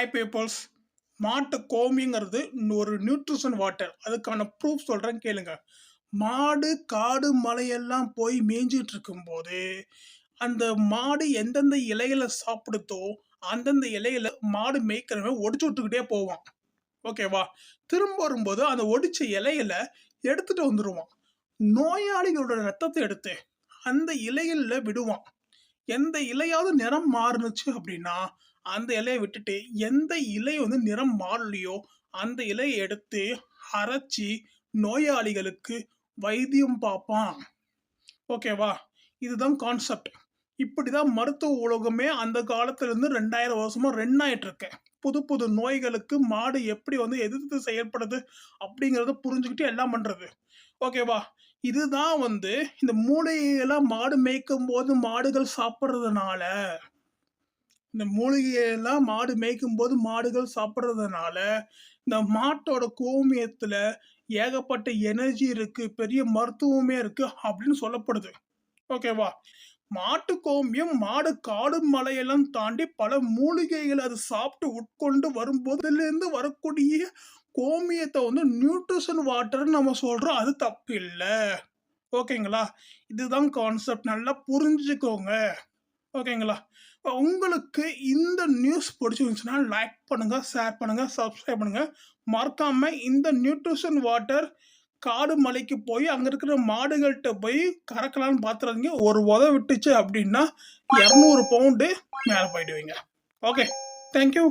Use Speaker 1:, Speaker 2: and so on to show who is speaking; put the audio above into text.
Speaker 1: Hi peoples மாட்டு கோமிங்கிறது ஒரு nutrition water அதுக்கான ப்ரூஃப் சொல்கிறேன் கேளுங்க. மாடு காடு மலையெல்லாம் போய் மேய்ஞ்சிட்டு இருக்கும்போது அந்த மாடு எந்தெந்த இலைகளை சாப்பிடுதோ அந்தந்த இலையில மாடு மேய்க்கிறவன் ஒடிச்சு விட்டுக்கிட்டே போவான். ஓகேவா திரும்ப வரும்போது அந்த ஒடிச்ச இலையில எடுத்துட்டு வந்துடுவான் நோயாளிகளோட ரத்தத்தை எடுத்து அந்த இலைகளில் விடுவான். எந்த இலையாவது நிறம் மாறுனுச்சு அப்படின்னா அந்த இலையை விட்டுட்டு எந்த இலை வந்து நிறம் மாறலையோ அந்த இலையை எடுத்து அரைச்சி நோயாளிகளுக்கு வைத்தியம் பார்ப்பான். ஓகேவா இதுதான் கான்செப்ட் இப்படி தான் மருத்துவ உலகமே அந்த காலத்துலேருந்து ரெண்டாயிரம் வருஷமா ரன் ஆயிட்டு புது புது நோய்களுக்கு மாடு எப்படி வந்து எதிர்த்து செயல்படுது அப்படிங்கிறத புரிஞ்சுக்கிட்டு எல்லாம் பண்ணுறது ஓகேவா இதுதான் வந்து இந்த மூளையெல்லாம் மாடு மேய்க்கும் போது மாடுகள் சாப்பிட்றதுனால இந்த மூலிகையெல்லாம் மாடு மேய்க்கும் போது மாடுகள் சாப்பிட்றதுனால இந்த மாட்டோட கோமியத்தில் ஏகப்பட்ட எனர்ஜி இருக்குது பெரிய மருத்துவமே இருக்குது அப்படின்னு சொல்லப்படுது. ஓகேவா மாட்டு கோமியம் மாடு காடு மலையெல்லாம் தாண்டி பல மூலிகைகள் அது சாப்பிட்டு உட்கொண்டு வரும்போதுலேருந்து வரக்கூடிய கோமியத்தை வந்து நியூட்ரிஷன் வாட்டர்னு நம்ம சொல்கிறோம் அது தப்பு இல்லை ஓகேங்களா இதுதான் கான்செப்ட் நல்லா புரிஞ்சுக்கோங்க. ஓகேங்களா உங்களுக்கு இந்த நியூஸ் பிடிச்சிருந்துச்சுன்னா லைக் பண்ணுங்க ஷேர் பண்ணுங்க சப்ஸ்கிரைப் பண்ணுங்க. மறக்காமல் இந்த நியூட்ரிஷன் வாட்டர் காடு மலைக்கு போய் அங்கே இருக்கிற மாடுகள்கிட்ட போய் கறக்கலான்னு பாத்துறாதீங்க. ஒரு உத விட்டுச்சு அப்படின்னா இரநூறு பவுண்டு மேலே போயிடுவீங்க. Okay thank you